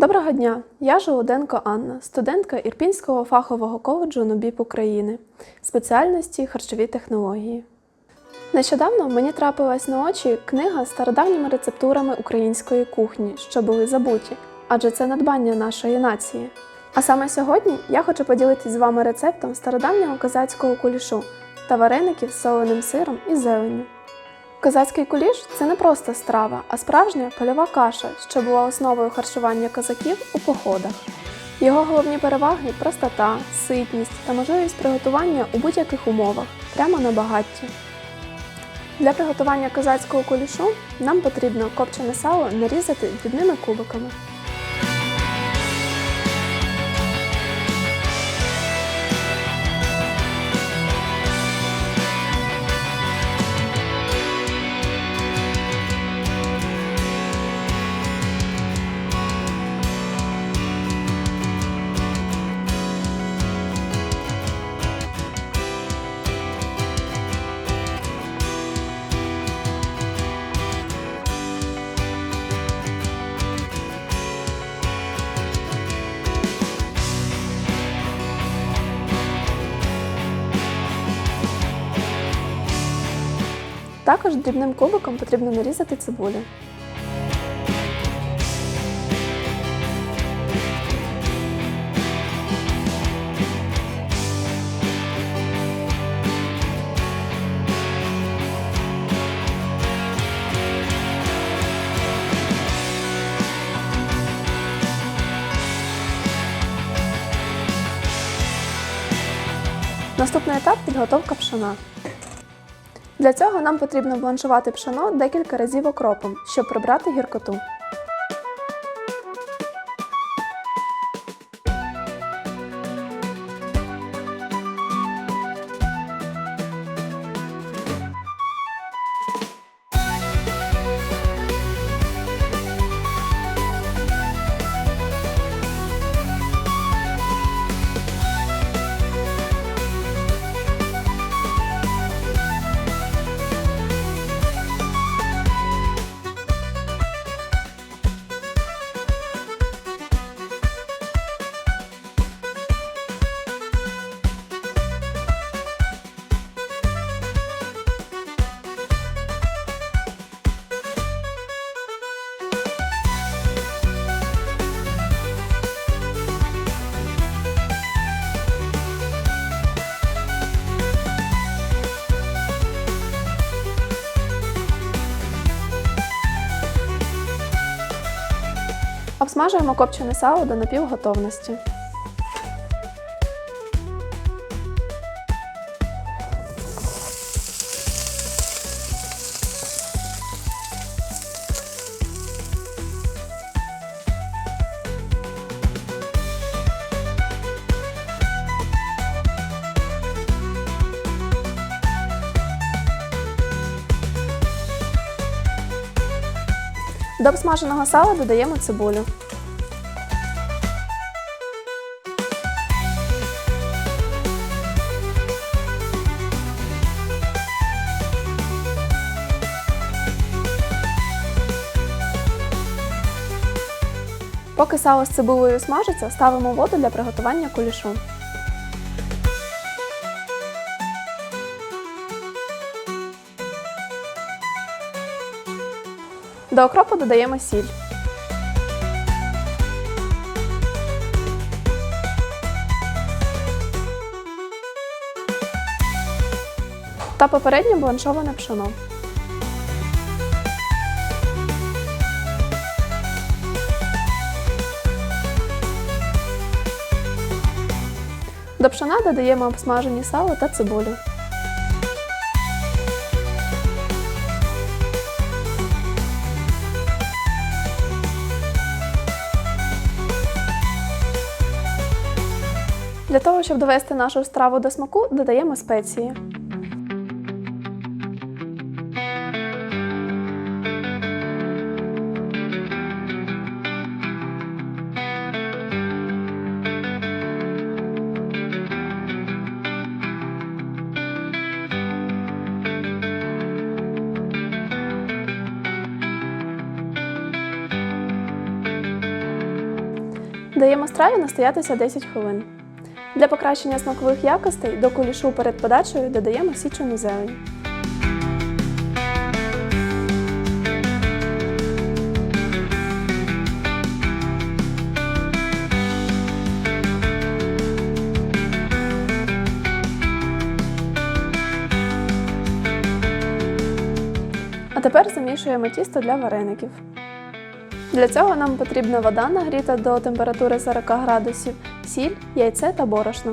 Доброго дня! Я Жолоденко Анна, студентка Ірпінського фахового коледжу НУБІП України, спеціальності харчові технології. Нещодавно мені трапилась на очі книга з стародавніми рецептурами української кухні, що були забуті, адже це надбання нашої нації. А саме сьогодні я хочу поділитися з вами рецептом стародавнього козацького кулішу та вареників з соленим сиром і зеленню. Козацький куліш це не просто страва, а справжня польова каша, що була основою харчування козаків у походах. Його головні переваги простота, ситність та можливість приготування у будь-яких умовах, прямо на багатті. Для приготування козацького кулішу нам потрібно копчене сало нарізати дрібними кубиками. Також дрібним кубиком потрібно нарізати цибулю. Наступний етап підготовка пшона. Для цього нам потрібно бланшувати пшено декілька разів окропом, щоб прибрати гіркоту. Обсмажуємо копчене сало до напівготовності. До обсмаженого сала додаємо цибулю. Поки сало з цибулею смажиться, ставимо воду для приготування кулішу. До окропу додаємо сіль. Та попередньо бланшоване пшоно. До пшона додаємо обсмажені сало та цибулю. Для того, щоб довести нашу страву до смаку, додаємо спеції. Даємо страві настоятися 10 хвилин. Для покращення смакових якостей до кулішу перед подачею додаємо січену зелень. А тепер замішуємо тісто для вареників. Для цього нам потрібна вода нагріта до температури 40 градусів, сіль, яйце та борошно.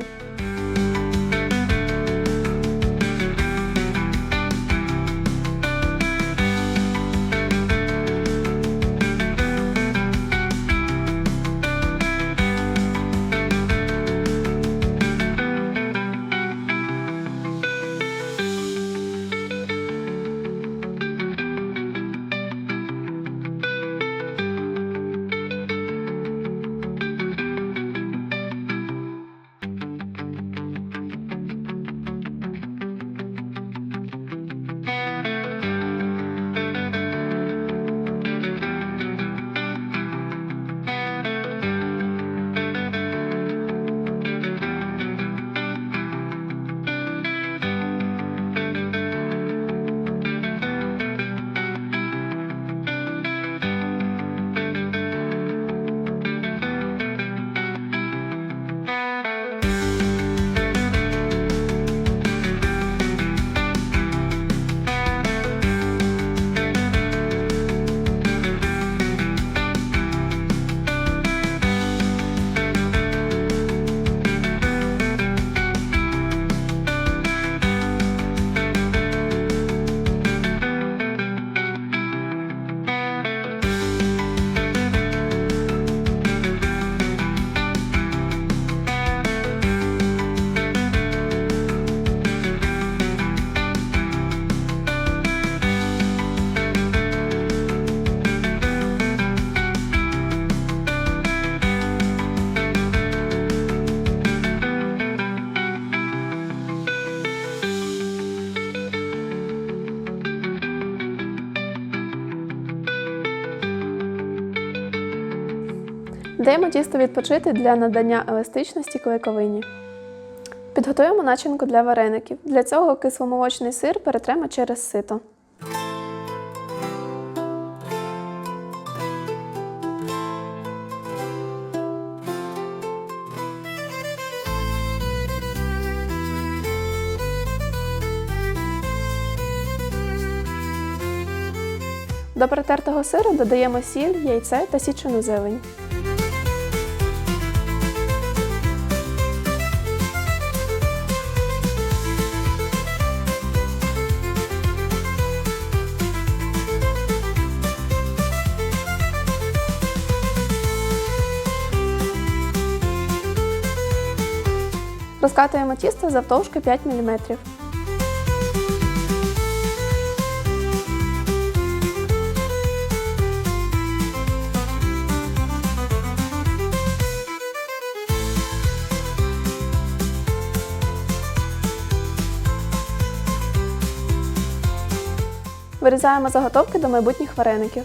Даємо тісто відпочити для надання еластичності клейковині. Підготуємо начинку для вареників. Для цього кисломолочний сир перетремо через сито. До перетертого сиру додаємо сіль, яйце та січену зелень. Розкатуємо тісто завтовшки 5 мм. Вирізаємо заготовки до майбутніх вареників.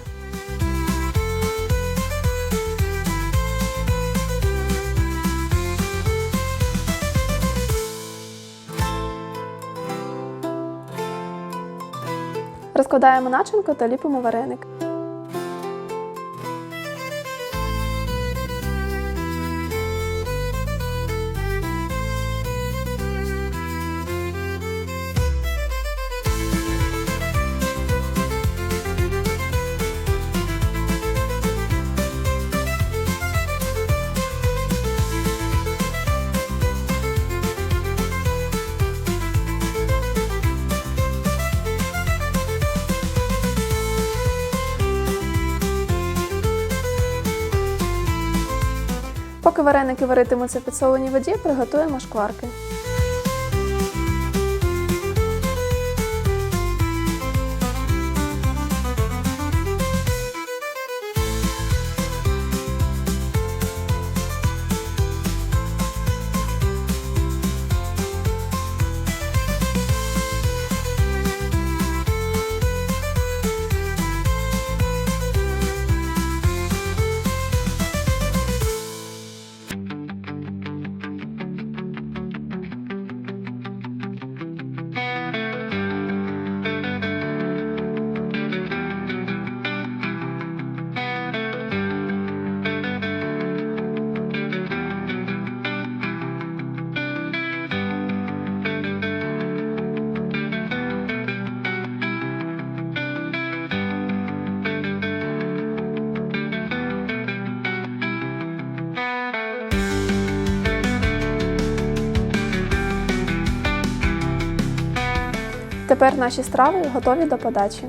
Розкладаємо начинку та ліпимо вареник. Поки вареники варитимуться в підсоленій воді, приготуємо шкварки. Тепер наші страви готові до подачі.